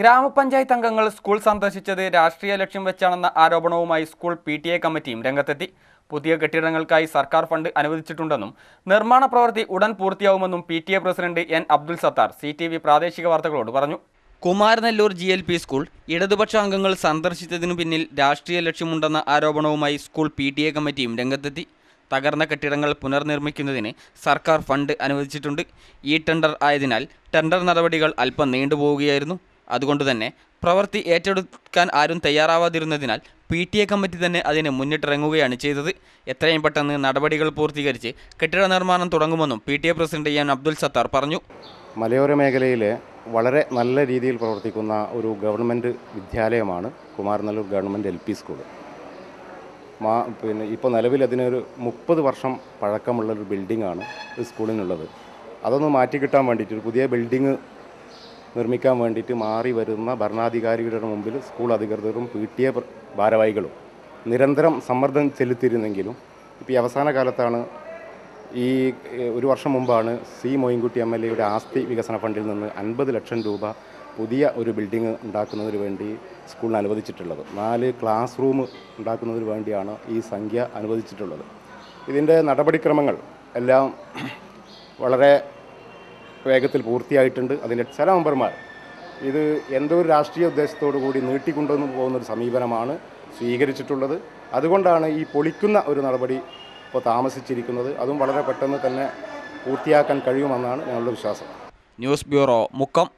ഗ്രാമപഞ്ചായത്ത് അംഗങ്ങൾ സ്കൂൾ സന്ദർശിച്ചത് രാഷ്ട്രീയ ലക്ഷ്യം വെച്ചാണെന്ന ആരോപണവുമായി സ്കൂൾ പി ടി എ കമ്മിറ്റിയും രംഗത്തെത്തി. പുതിയ കെട്ടിടങ്ങൾക്കായി സർക്കാർ ഫണ്ട് അനുവദിച്ചിട്ടുണ്ടെന്നും നിർമ്മാണ പ്രവൃത്തി ഉടൻ പൂർത്തിയാവുമെന്നും P T A president N Abdul Sathar C T V പ്രാദേശിക വാർത്തകളോട് പറഞ്ഞു. Kumaranellur G L P school ഇടതുപക്ഷ അംഗങ്ങൾ സന്ദർശിച്ചതിനു പിന്നിൽ രാഷ്ട്രീയ ലക്ഷ്യമുണ്ടെന്ന ആരോപണവുമായി സ്കൂൾ പി ടി എ കമ്മിറ്റിയും രംഗത്തെത്തി. തകർന്ന കെട്ടിടങ്ങൾ പുനർനിർമ്മിക്കുന്നതിന് സർക്കാർ ഫണ്ട് അനുവദിച്ചിട്ടുണ്ട്. ഈ ടെൻഡർ ആയതിനാൽ ടെൻഡർ നടപടികൾ അല്പം നീണ്ടുപോവുകയായിരുന്നു. അതുകൊണ്ടുതന്നെ പ്രവൃത്തി ഏറ്റെടുക്കാൻ ആരും തയ്യാറാവാതിരുന്നതിനാൽ പി ടി എ കമ്മിറ്റി തന്നെ അതിന് മുന്നിട്ടിറങ്ങുകയാണ് ചെയ്തത്. എത്രയും പെട്ടെന്ന് നടപടികൾ പൂർത്തീകരിച്ച് കെട്ടിട നിർമ്മാണം തുടങ്ങുമെന്നും P T A president N Abdul Sathar പറഞ്ഞു. മലയോര മേഖലയിലെ വളരെ നല്ല രീതിയിൽ പ്രവർത്തിക്കുന്ന ഒരു government വിദ്യാലയമാണ് Kumaranallur government L P school മാ പിന്നെ ഇപ്പോൾ നിലവിൽ അതിനൊരു മുപ്പത് വർഷം പഴക്കമുള്ളൊരു ബിൽഡിങ്ങാണ് ഈ സ്കൂളിനുള്ളത്. അതൊന്ന് മാറ്റി കിട്ടാൻ വേണ്ടിയിട്ട് പുതിയ ബിൽഡിങ് നിർമ്മിക്കാൻ വേണ്ടിയിട്ട് മാറി വരുന്ന ഭരണാധികാരികളുടെ മുമ്പിൽ സ്കൂൾ അധികൃതരും പി ടി എ ഭാരവാഹികളും നിരന്തരം സമ്മർദ്ദം ചെലുത്തിയിരുന്നെങ്കിലും ഇപ്പോൾ ഈ അവസാന കാലത്താണ് ഈ ഒരു വർഷം മുമ്പാണ് സി മൊയിൻകുട്ടി എം എൽ എയുടെ ആസ്തി വികസന ഫണ്ടിൽ നിന്ന് അൻപത് ലക്ഷം രൂപ പുതിയ ഒരു ബിൽഡിംഗ് ഉണ്ടാക്കുന്നതിന് വേണ്ടി സ്കൂളിന് അനുവദിച്ചിട്ടുള്ളത്. നാല് ക്ലാസ് റൂം ഉണ്ടാക്കുന്നതിന് വേണ്ടിയാണ് ഈ സംഖ്യ അനുവദിച്ചിട്ടുള്ളത്. ഇതിന്റെ നടപടിക്രമങ്ങൾ എല്ലാം വളരെ വേഗത്തിൽ പൂർത്തിയായിട്ടുണ്ട് അതിന്റെ ചില മെമ്പർമാർ. ഇത് എന്തോ ഒരു രാഷ്ട്രീയ ഉദ്ദേശത്തോടു കൂടി നീട്ടിക്കൊണ്ടുവന്നു പോകുന്ന ഒരു സമീപനമാണ് സ്വീകരിച്ചിട്ടുള്ളത്. അതുകൊണ്ടാണ് ഈ പൊളിക്കുന്ന ഒരു നടപടി ഇപ്പോൾ താമസിച്ചിരിക്കുന്നത്. അതും വളരെ പെട്ടെന്ന് തന്നെ പൂർത്തിയാക്കാൻ കഴിയുമെന്നാണ് ഞങ്ങളുടെ വിശ്വാസം. News bureau Mukkam.